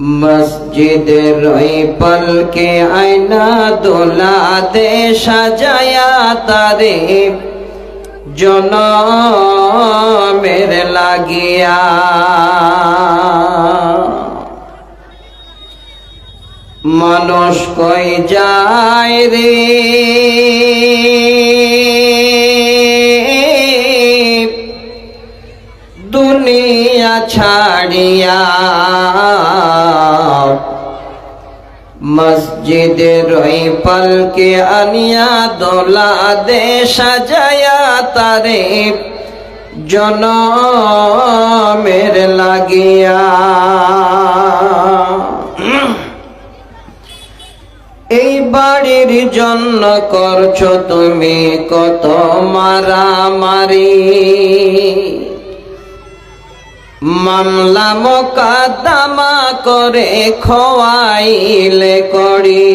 মসজিদের ওই পলকে আয়না দোলা দে, সাজায়া তারে। জনমের লাগিয়া। মানুষ কই যায় রে? দুনিয়া ছাড়িয়া মসজিদের ওই পলকে আনিয়া দোলা দে, সাজায়া তারে জন মের লাগিয়া। এই বাড়ির জন্য করছ তুমি কত মারামারি। মামলা মোকাদ্দমা করে খোয়াইলে করি।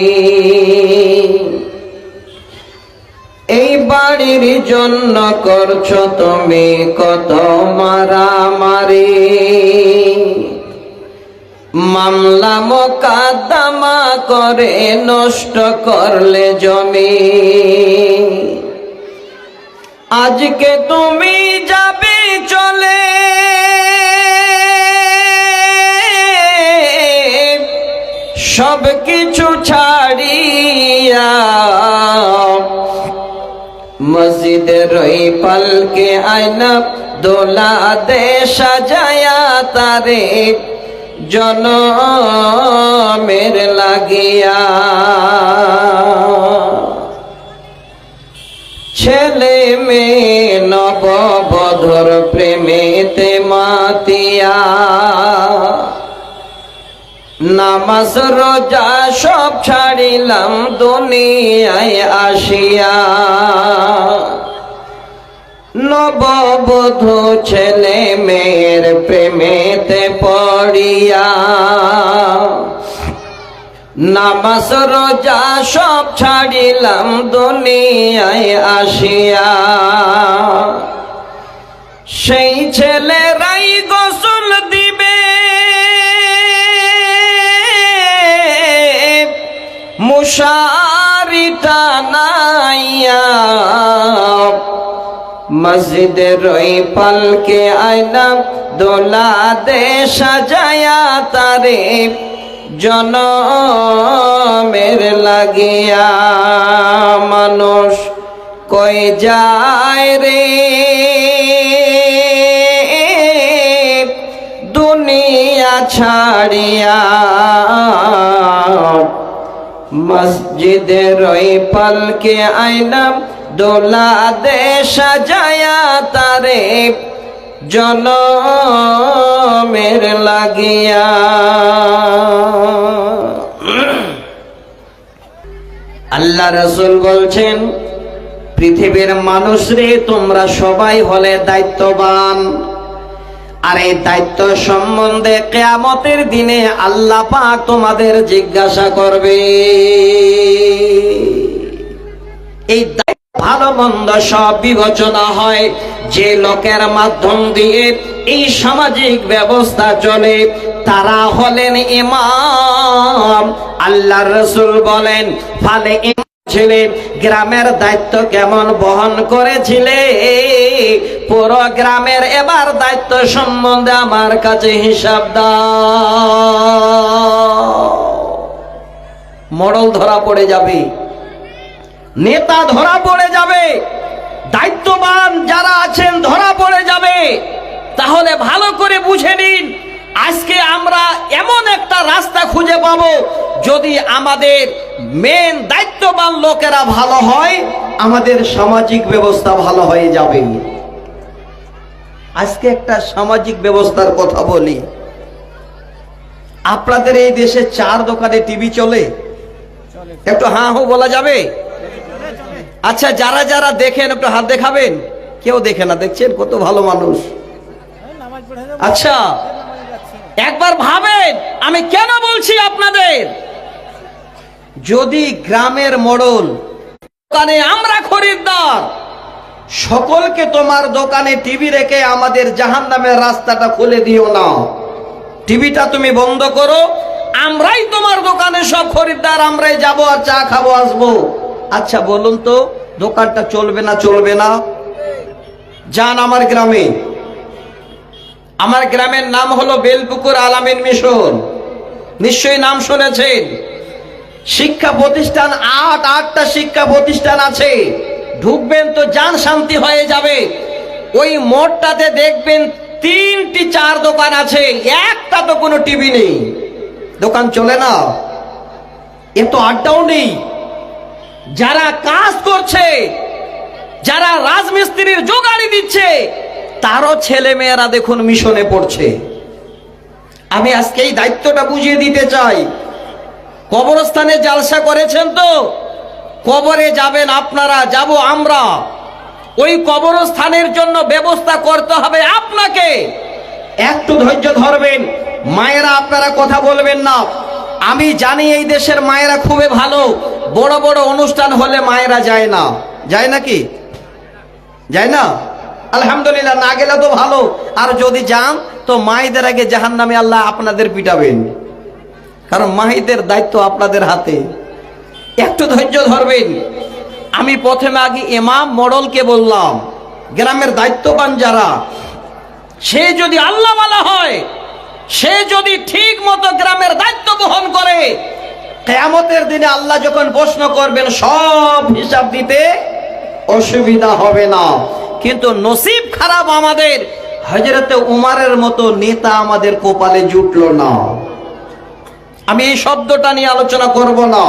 এই বাড়ির জন্য করছ তুমি কত মারামারি। মামলা মোকাদ্দমা করে নষ্ট করলে জমি। আজকে তুমি যাবে চলে। সব কিছু ছাড়িয়া মসজিদের ওই পালকে আয়না দোলা দে সাজায়া তারে জন মের লাগিয়া। ছেলে মেয়ে নববধর প্রেমেতে মাতিয়া। নামাজ, রোজা সব ছাড়িলাম দুনিয়ায় আসিয়া। নববধূ ছেলে মেয়ের প্রেমেতে পড়িয়া। নামাজ, রোজা সব ছাড়িলাম দুনিয়ায় আসিয়া। সেই ছেলেরাই মুশারি টানাইয়া মসজিদের ওই পালকে আয়না দোলা দে সাজায়া তারে জনমের লাগিয়া। মানুষ কই যায় রে? দুনিয়া ছাড়িয়া মসজিদের ওই পালকে আয়না দোলা দে সাজায়া তারে জনমের লাগিয়া। আল্লাহ রসুল বলছেন, পৃথিবীর মানুষ রে তোমরা সবাই হলে দায়িত্ববান। আর এই দায়িত্ব সম্বন্ধে কেয়ামতের দিনে আল্লাহ পাক তোমাদের জিজ্ঞাসা করবে। এই ভালো মন্দ সব বিবেচনা হয়, যে লোকের মাধ্যম দিয়ে এই সামাজিক ব্যবস্থা চলে, তারা হলেন ইমাম। আল্লাহ রসুল বলেন, ফালে ছিলে, গ্রামের দায়িত্ব কেমন বহন করেছিলে? পুরো গ্রামের এবার দায়িত্ব সম্বন্ধে আমার কাছে হিসাব মডল ধরা পড়ে যাবে। নেতা ধরা পড়ে যাবে। দায়িত্ববান যারা আছেন ধরা পড়ে যাবে। তাহলে ভালো করে বুঝে নিন। আজকে আমরা এমন একটা রাস্তা খুঁজে পাবো যদি আমাদের মেন দায়িত্ববান লোকেরা ভালো হয়, আমাদের সামাজিক ব্যবস্থা ভালো হয়ে যাবে। আজকে একটা সামাজিক ব্যবস্থার কথা বলি। আপনাদের এই দেশে চার দোকানে টিভি চলে? একটু হ্যাঁ হো বলা যাবে? আচ্ছা যারা যারা দেখেন, একটু হাত দেখাবেন? কেউ দেখে না, দেখছেন? কত ভালো মানুষ। আচ্ছা একবার ভাবেন, আমি কেন বলছি আপনাদের? যদি গ্রামের মোড়ল, দোকানে আমরা খরিদ্দার, সকলকে তোমার দোকানে টিভি রেখে আমাদের জাহান নামের রাস্তাটা খুলে দিও না। টিভিটা তুমি বন্ধ করো, আমরাই তোমার দোকানে সব খরিদ্দার, আমরাই যাব আর চা খাব, আসব। আচ্ছা বলুন তো, দোকানটা চলবে না চলবে না? যান আমার গ্রামে। আমার গ্রামের নাম হলো বেলপুকুর আলামিন মিশন। নিশ্চয়ই নাম শুনেছেন। শিক্ষা প্রতিষ্ঠান আট, আটটা শিক্ষা প্রতিষ্ঠান আছে। ঢুকবেন তো যান শান্তি হয়ে যাবে। ওই মোড়টাতে দেখবেন তিনটি চার দোকান আছে, একটা তো কোনো টিভি নেই। দোকান চলে না। এ তো আড্ডাও নেই। যারা কাজ করছে, যারা রাজমিস্ত্রির জোগাড়ি দিচ্ছে তারও ছেলে মেয়েরা দেখুন মিশনে পড়ছে। আমি আজকে এই দায়িত্বটা বুঝিয়ে দিতে চাই। কবরস্থানে জালসা করেছেন তো? কবরে যাবেন আপনারা, যাব আমরা। ওই কবরস্থানের জন্য ব্যবস্থা করতে হবে আপনাকে। একটু ধৈর্য ধরবেন। মায়েরা আপনারা কথা বলবেন না। আমি জানি এই দেশের মায়েরা খুবই ভালো। বড় বড় অনুষ্ঠান হলে মায়েরা যায় না। যায় নাকি যায় না? আলহামদুলিল্লাহ, না গেলে তো ভালো। আর যদি যান, তো মায়েদের আগে জাহান নামে আল্লাহ আপনাদের পিটাবেন। কারণ মাহিদের দায়িত্ব আপনাদের হাতে। একটু ধৈর্য ধরবেন। আমি প্রথমে আগে ইমাম মডলকে বললাম, গ্রামের দায়িত্ববান যারা, সে যদি আল্লাহ হয়, সে যদি ঠিক মতো গ্রামের দায়িত্ব বহন করে, কেয়ামতের দিনে আল্লাহ যখন প্রশ্ন করবেন, সব হিসাব দিতে অসুবিধা হবে না। কিন্তু নসিব খারাপ আমাদের। হজরতে উমারের মতো নেতা আমাদের কপালে জুটলো না। আমি এই শব্দটা নিয়ে আলোচনা করব না।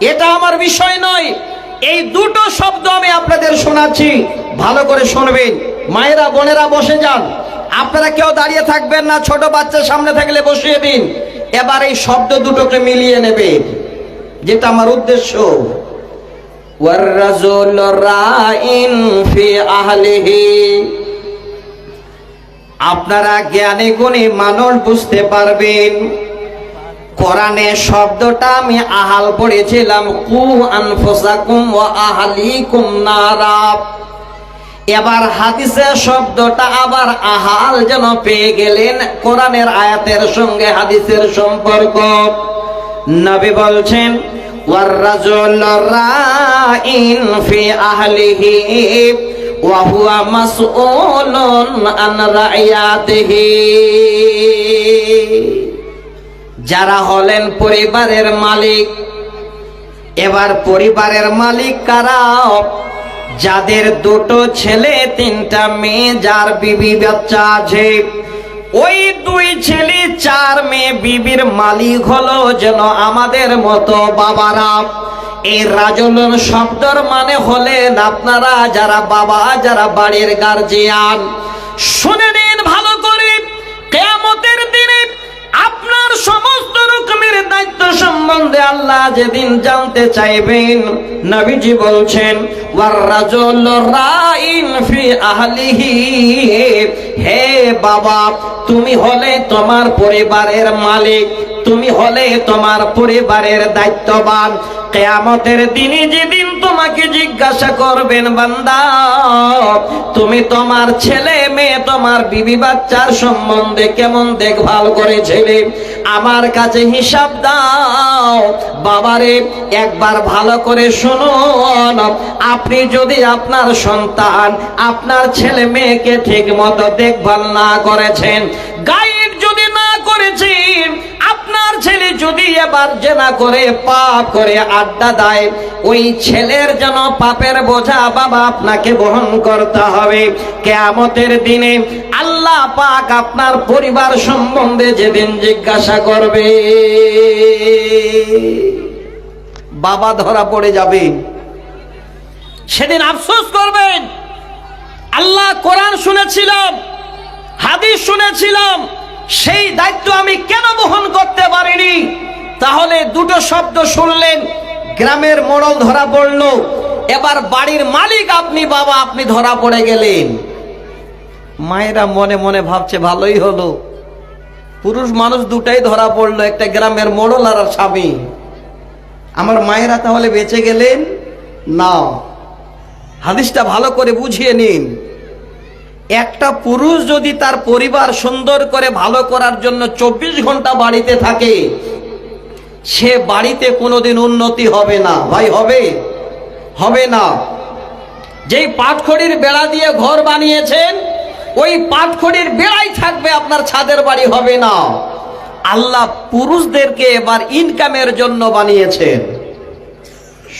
এটা আমার বিষয় নয়। এই দুটো শব্দ আমি আপনাদের শোনাচ্ছি। ভালো করে শুনবেন। মায়েরা, বোনেরা বসে যান। আপনারা কেউ দাঁড়িয়ে থাকবেন না, ছোট বাচ্চা সামনে থাকলে বসিয়ে দিন। এবার এই শব্দ দুটোকে মিলিয়ে নেবে যেটা আমার উদ্দেশ্য। ওয়াররাজুল রাইন ফি আহলিহি আপনারা জ্ঞানে গুণে মানুষ বুঝতে পারবেন। কোরআনে শব্দটা আমি আহাল পড়েছিলাম। কু আনফুসাকুম ওয়া আহলিকুম নারা। এবার হাদিসের শব্দটা আবার আহাল যেন পেয়ে গেলেন কোরআনের আয়াতের সঙ্গে হাদিসের সম্পর্ক। নবী বলছেন রাইন ফি আহলিহি ওয়া হুয়া মাসউলুন আন রাইয়াতিহি। যারা হলেন পরিবারের মালিক, এবার পরিবারের মালিক কারা? যাদের দুটো ছেলে, তিনটা মেয়ে, যার বিবি বাচ্চা আছে ওই দুই ছেলে, চার মেয়ে বিবির মালিক হলো যেন আমাদের মতো বাবারা। এই রাজলন শব্দর মানে হলেন আপনারা যারা বাবা, যারা বাড়ির গার্জিয়ান শুনে নিন ভালো করে, কেয়ামতের দিনে আপনার সমস্ত রকমের দায়িত্ব সম্বন্ধে আল্লাহ যেদিন জানতে চাইবেন, নবীজি বলছেন রাইন হে বাবা, তুমি হলে তোমার পরিবারের মালিক। তুমি হলে তোমার পরিবারের দায়িত্ববান। কেয়ামতের দিনে যেদিন তোমাকে জিজ্ঞাসা করবেন, বান্দা, তুমি তোমার ছেলে, মেয়ে, তোমার বিবি বাচ্চার সম্বন্ধে কেমন দেখভাল করেছিলে? আমার কাছে হিসাব দাও। বাবারে, একবার ভালো করে শুনুন। আপনি যদি আপনার সন্তান আপনার ছেলে মেয়েকে ঠিক মতো দেখভাল না করেছেন, গাইড যদি না করেছেন আপনার ছেলে যদি এবার জেনা করে, পাপ করে আড্ডা দেয়, ওই ছেলের যেন পাপের বোঝা বাবা আপনাকে বহন করতে হবে। কেয়ামতের দিনে আল্লাহ পাক আপনার পরিবার সম্বন্ধে যেদিন জিজ্ঞাসা করবে, বাবা ধরা পড়ে যাবে। সেদিন আফসোস করবেন। আল্লাহ কোরআন শুনেছিলাম, হাদিস শুনেছিলাম সেই দায়িত্ব আমি কেন বহন করতে পারিনি? তাহলে দুটো শব্দ শুনলেন, গ্রামের মোড়ল ধরা পড়ল, এবার বাড়ির মালিক আপনি, বাবা আপনি ধরা পড়ে গেলেন। মায়েরা মনে মনে ভাবছে, ভালোই হলো। পুরুষ মানুষ দুটাই ধরা পড়ল, একটা গ্রামের মোড়ল আর স্বামী। আমার মায়েরা তাহলে বেঁচে গেলেন? না। হাদিসটা ভালো করে বুঝিয়ে নিন। একটা পুরুষ যদি তার পরিবার সুন্দর করে ভালো করার জন্য চব্বিশ ঘণ্টা বাড়িতে থাকে, সে বাড়িতে কোনোদিন উন্নতি হবে না। ভাই, হবে? হবে না। যেই পাটখড়ির বেড়া দিয়ে ঘর বানিয়েছেন, ওই পাটখড়ির বেড়াই থাকবে, আপনার ছাদের বাড়ি হবে না। আল্লাহ পুরুষদেরকে এবার ইনকামের জন্য বানিয়েছেন।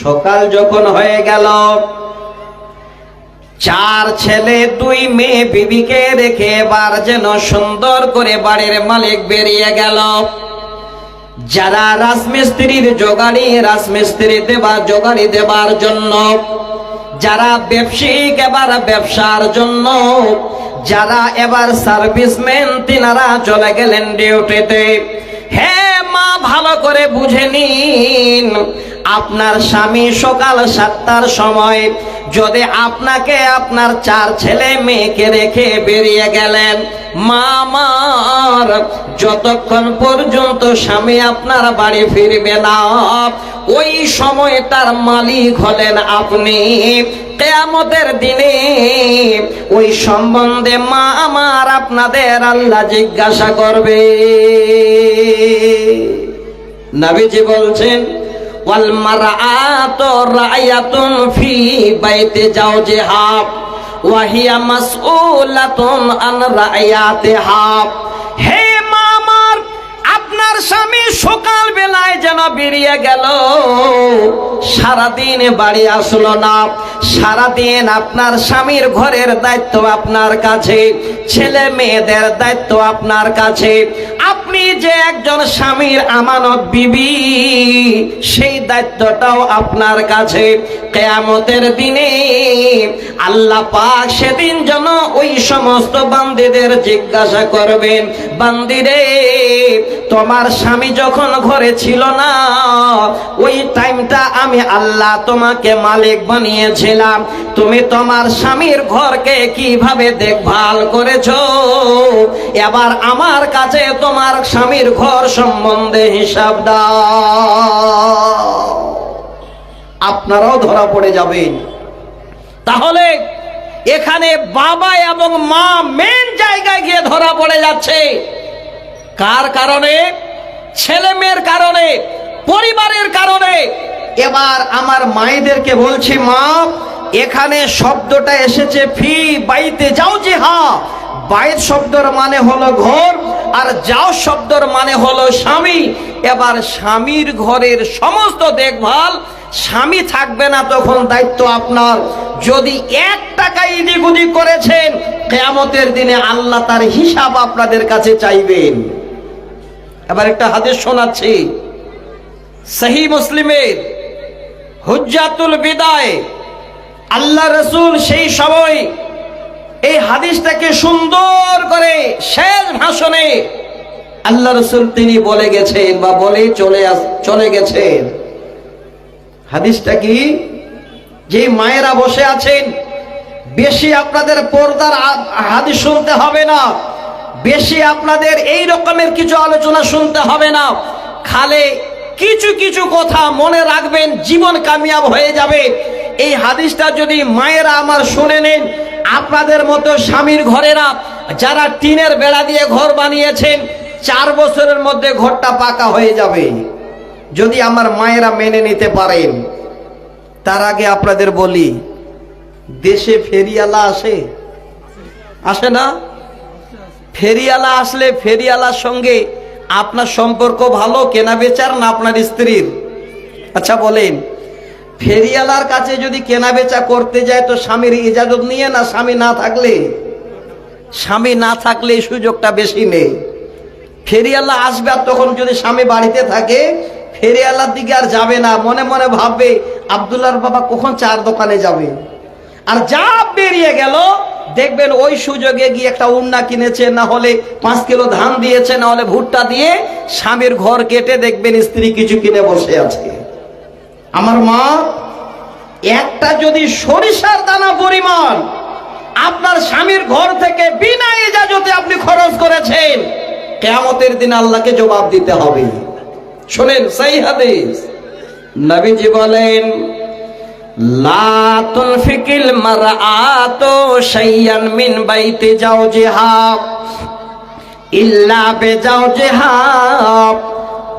সকাল যখন হয়ে গেল চার ছেলে, দুই মেয়ে বিবিকে রেখে এবার যেন সুন্দর করে বাড়ির মালিক বেরিয়ে গেল। যারা রাজমিস্ত্রির জোগাড়ি, রাজমিস্ত্রি দেবা, জোগাড়ি দেবার জন্য। যারা ব্যবসায়িক, এবার ব্যবসার জন্য। যারা এবার সার্ভিসম্যান, তিনারা চলে গেলেন ডিউটিতে। হ্যাঁ মা, ভালো করে বুঝে নিন। আপনার স্বামী সকাল সাতটার সময় যদি আপনাকে আপনার চার ছেলে মেয়েকে রেখে বেরিয়ে গেলেন মামার যতক্ষণ পর্যন্ত স্বামী আপনার বাড়ি ফিরবে না, ওই সময় তার মালিক হলেন আপনি। কেয়ামতের দিনে ওই সম্বন্ধে মা আমার আপনাদের আল্লাহ জিজ্ঞাসা করবে। নাবিজি বলছেন ওয়াল ফি বাইতি জাওজিহা ওয়া হিয়া মাসউলাতুন আন রায়াতিহা হে মা আমার আপনার স্বামী সকাল বেলায় যেন বেরিয়ে গেল, সারাদিন বাড়ি আসলো না। সারাদিন আপনার স্বামীর ঘরের দায়িত্ব আপনার কাছে, ছেলে মেয়েদের দায়িত্ব আপনার কাছে। আপনি যে একজন স্বামীর আমানত বিবি, সেই দায়িত্বটাও আপনার কাছে। কেয়ামতের দিনে আল্লাহ পাক সেদিন যেন ওই সমস্ত বান্দিদের জিজ্ঞাসা করবেন, বান্দিরে, তোমার স্বামী যখন ঘরে ছিল না, ওই টাইমটা আমি আল্লাহ তোমাকে মালিক বানিয়েছিলাম। তুমি তোমার স্বামীর ঘরকে কীভাবে দেখভাল করেছ? এবার আমার কাছে তোমার স্বামীর ঘর সম্বন্ধে হিসাব দাও। আপনারাও ধরা পড়ে যাবেন। তাহলে এখানে বাবা এবং মা মেন জায়গায় গিয়ে ধরা পড়ে যাচ্ছে। কার কারণে? ছেলে মেয়ের কারণে, পরিবারের কারণে। এবার আমার মায়েদেরকে বলছি, মা, এখানে শব্দটা এসেছে, ফি বাইতে যাও যে হা বাইত শব্দর মানে হলো ঘর আর যাও শব্দর মানে হলো স্বামী। এবার স্বামীর ঘরের সমস্ত দেখভাল, স্বামী থাকবে না তখন দায়িত্ব আপনার। যদি এক টাকা ইদিক উদিক করেছেন, কেয়ামতের দিনে আল্লাহ তার হিসাব আপনাদের কাছে চাইবেন। এবার একটা হাদিস শোনাচ্ছি। সহি মুসলিমের হুজ্জাতুল বিদায়। আল্লাহ রসুল সেই সময় এই হাদিসটাকে সুন্দর করে শেষ ভাষণে আল্লাহ রসুল তিনি বলে গেছেন বা বলে চলে চলে গেছেন। হাদিসটা কি? যে মায়েরা বসে আছেন, বেশি আপনাদের পর্দার হাদিস শুনতে হবে না। বেশি আপনাদের এই রকমের কিছু আলোচনা শুনতে হবে না। খালে কিছু কিছু কথা মনে রাখবেন, জীবন কামিয়াব হয়ে যাবে। এই হাদিসটা যদি মায়েরা আমার শুনে নেন, আপনাদের মতো স্বামীর ঘরেরা যারা টিনের বেড়া দিয়ে ঘর বানিয়েছেন, চার বছরের মধ্যে ঘরটা পাকা হয়ে যাবে। যদি আমার মায়েরা মেনে নিতে পারেন, তার আগে আপনাদের বলি, দেশে ফেরিয়ালা আসে? আসে না? ফেরিয়ালা আসলে ফেরিয়ালার সঙ্গে আপনার সম্পর্ক ভালো, কেনা বেচার না আপনার স্ত্রীর? আচ্ছা বলেন। ফেরিয়ালার কাছে যদি কেনা বেচা করতে যায় তো স্বামীর ইজাজত নিয়ে না স্বামী না থাকলে? স্বামী না থাকলে এই সুযোগটা বেশি নেই। ফেরিয়ালা আসবে আর তখন যদি স্বামী বাড়িতে থাকে ফেরিয়ালার দিকে আর যাবে না। মনে মনে ভাববে আবদুল্লার বাবা কখন চার দোকানে যাবে? আর যা বেরিয়ে গেল, দেখবেন ওই সুযোগে গিয়ে একটা উন্না কিনেছে, না হলে পাঁচ কিলো ধান দিয়েছে, না হলে ভুট্টা দিয়ে স্বামীর ঘর কেটে দেখবেন স্ত্রী কিছু কিনে বসে আছে। আমার মা, একটা যদি সরিষার দানা পরিমাণ আপনার স্বামীর ঘর থেকে বিনা ইজাজতে আপনি খরচ করেছেন, কেয়ামতের দিন আল্লাহকে জবাব দিতে হবে। শোনেন সেই হাদিস। নবীজি বলেন, লা তুনফিকিল মারআতু শাইয়ান মিন বাইতি জাওজিহা ইল্লা বিজাওজিহা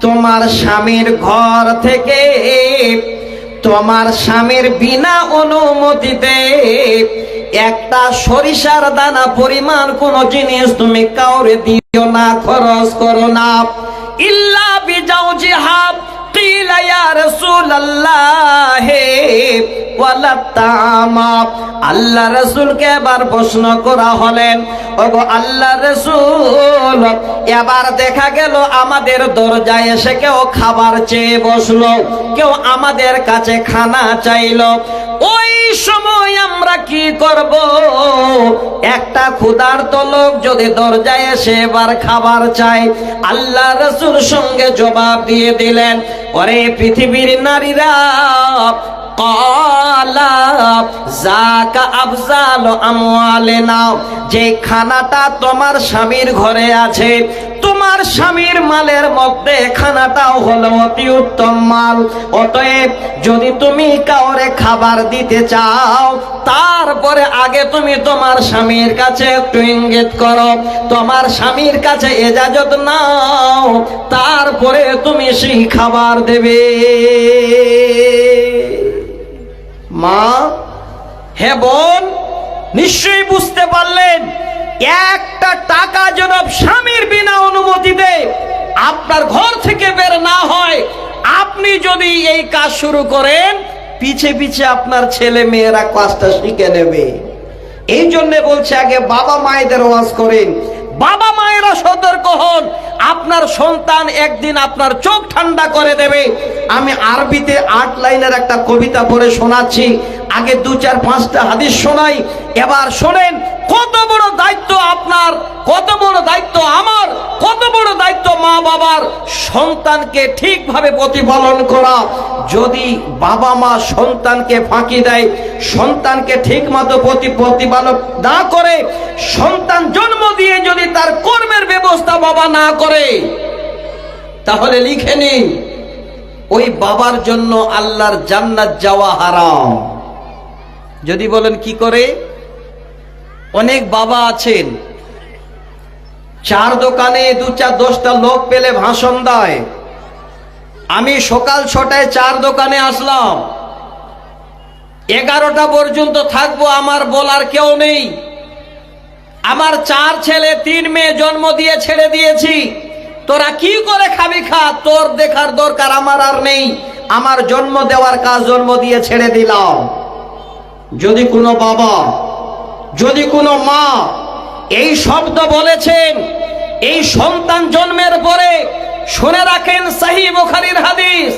তোমার স্বামীর ঘর থেকে, তোমার স্বামীর বিনা অনুমতিতে একটা সরিষার দানা পরিমাণ কোন জিনিস তুমি কাউরে দিও না, খরচ করো না। ইল্লা বিজাও জিহাব قيل يا رسول الله ওয়ালা তামা আল্লাহ রসুলকে এবার প্রশ্ন করা হলেন ওগো আল্লাহ রসুল এবার দেখা গেল আমাদের দরজায় এসে কেউ খাবার চেয়ে বসলো কেউ আমাদের কাছে খানা চাইলো ওই সময় আমরা কি করব একটা ক্ষুধার্ত লোক যদি দরজায় এসে এবার খাবার চাই আল্লাহ রসুল সঙ্গে জবাব দিয়ে দিলেন ওরে পৃথিবীর নারীরা কলা জাকা আফজাল আমওয়ালেনা যে খানাটা তোমার স্বামীর ঘরে আছে, তোমার স্বামীর মালের মধ্যে খানাটাও হলো অতি উত্তম মাল। অতএব যদি তুমি কাউরে খাবার দিতে চাও, তারপরে আগে তুমি তোমার স্বামীর কাছে একটু ইঙ্গিত করো। তোমার স্বামীর কাছে এজাজত নাও, তারপরে তুমি সেই খাবার দেবে। মা হে বোন, নিশ্চয়ই বুঝতে পারলেন, একটা টাকা যেন স্বামীর বিনা অনুমতিতে আপনার ঘর থেকে বের না হয়। আপনি যদি এই কাজ শুরু করেন, পিছে পিছে আপনার ছেলে মেয়েরা কাজটা শিখে নেবে। এই জন্য বলছে, আগে বাবা মায়েদের ওয়াজ করেন। বাবা মায়েরা সতর্ক হন। আপনার সন্তান একদিন আপনার চোখ ঠান্ডা করে দেবে। আমি আরবিতে আট লাইনের একটা কবিতা পড়ে শোনাচ্ছি। আগে দু চার পাঁচটা হাদিস শোনাই। এবার শোনেন কত বড় দায়িত্ব আপনার, কত বড় দায়িত্ব আমার, কত বড় দায়িত্ব মা বাবার সন্তানকে ঠিকভাবে প্রতিপালন করা। যদি বাবা মা সন্তানকে ফাঁকি দেয়, সন্তানকে ঠিক মতো প্রতি প্রতিপালন না করে, সন্তান জন্ম দিয়ে যদি তার কর্মের ব্যবস্থা বাবা না করে, তাহলে লিখে নিন, ওই বাবার জন্য আল্লাহর জান্নাত যাওয়া হারাম। যদি বলেন কি করে? অনেক বাবা আছেন। চার দোকানে দু চার দশটা লোক পেলে ভাষণ দেয়। আমি সকাল ছটায় চার দোকানে আসলাম। এগারোটা পর্যন্ত থাকব, আমার বলার কেউ নেই। আমার চার ছেলে, তিন মেয়ে জন্ম দিয়ে ছেড়ে দিয়েছি। তোরা কি করে খাবি খা? তোর দেখার দরকার আমার আর নেই। আমার জন্ম দেওয়ার কাজ জন্ম দিয়ে ছেড়ে দিলাম। যদি কোনো বাবা যদি কোনো মা এই শব্দ বলেছেন, এই সন্তান জন্মের পরে শুনে রাখেন সাহি বুখারীর হাদিস,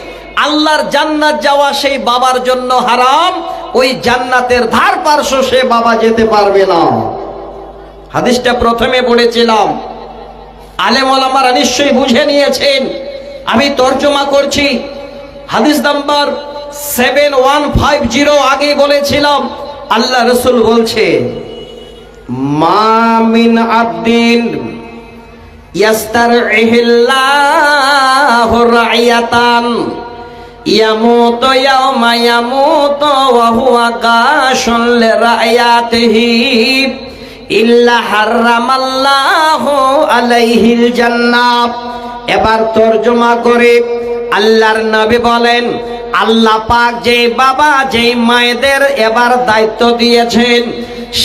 আল্লাহর জান্নাত যাওয়া সেই বাবার জন্য হারাম, ওই জান্নাতের ধার পার্শ্ব সে বাবা যেতে পারবে না। হাদিসটা প্রথমে পড়েছিলাম আলেম ওলামারা নিশ্চয়ই বুঝে নিয়েছেন, আমি তর্জমা করছি। হাদিস number seven one five zero আগে বলেছিলাম আল্লাহ রসুল বলছে মামিন আব্দিন ইয়াস্তারইহিল্লাহু রাইয়াতান, ইয়ামুতু ইয়াওমা ইয়ামুতু ওয়া হুয়া গাশুন লিরায়াতিহি ইল্লা হারামাল্লাহু আলাইহিল জান্নাত এবার তর্জমা করে আল্লাহর নবী বলেন আল্লাহ পাক যে বাবা, যে মায়েদের এবার দায়িত্ব দিয়েছেন,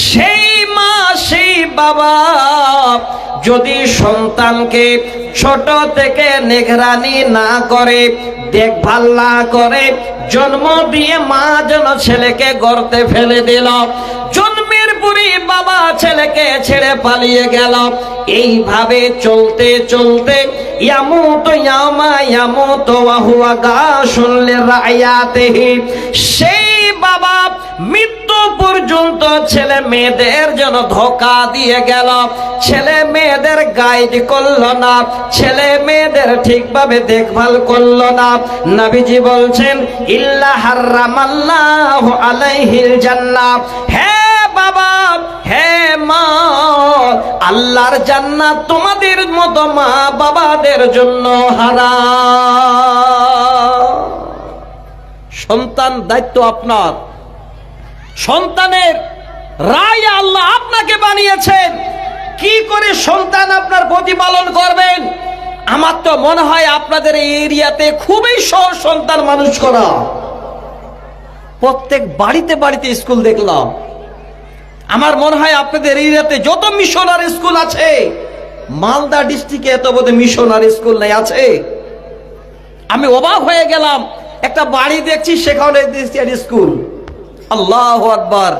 সেই মা, সেই বাবা যদি সন্তানকে ছোট থেকে নিগরানি না করে, দেখভাল না করে, জন্ম দিয়ে মা যেন ছেলেকে গর্তে ফেলে দিল জন্মের পরে বাবা ছেলেকে ছেড়ে পালিয়ে গেল। এইভাবে চলতে চলতে ইয়ামুত ইয়ামা হুয়া সেই বাবা মৃত্যু পর্যন্ত ছেলে মেয়েদের যেন ধোকা দিয়ে গেল। ছেলে মেয়েদের গাইড করল না, ছেলে মেয়েদের ঠিকভাবে দেখভাল করল না। নবীজি বলছেন, ইল্লা হারামাল্লাহু আলাইহিল জান্নাহ। হে বাবা হে মা, আল্লাহর জান্নাত তোমাদের মতো মা বাবাদের জন্য হারাম। সন্তান দায়িত্ব আপনার। সন্তানের রায় আল্লাহ আপনাকে বানিয়েছেন। কি করে সন্তান আপনার প্রতিপালন করবেন? আমার তো মনে হয় আপনাদের এই এরিয়াতে খুবই সহজ সন্তান মানুষ করা। প্রত্যেক বাড়িতে বাড়িতে স্কুল দেখলাম। আমার মনে হয় আপনাদের এই রাতে যত মিশনার স্কুল আছে, মালদা ডিস্ট্রিক্টে এত বোধ মিশনারি স্কুল নেই আছে। আমি অবাক হয়ে গেলাম, একটা বাড়ি দেখছি সেখানে স্কুল। আল্লাহ আকবার।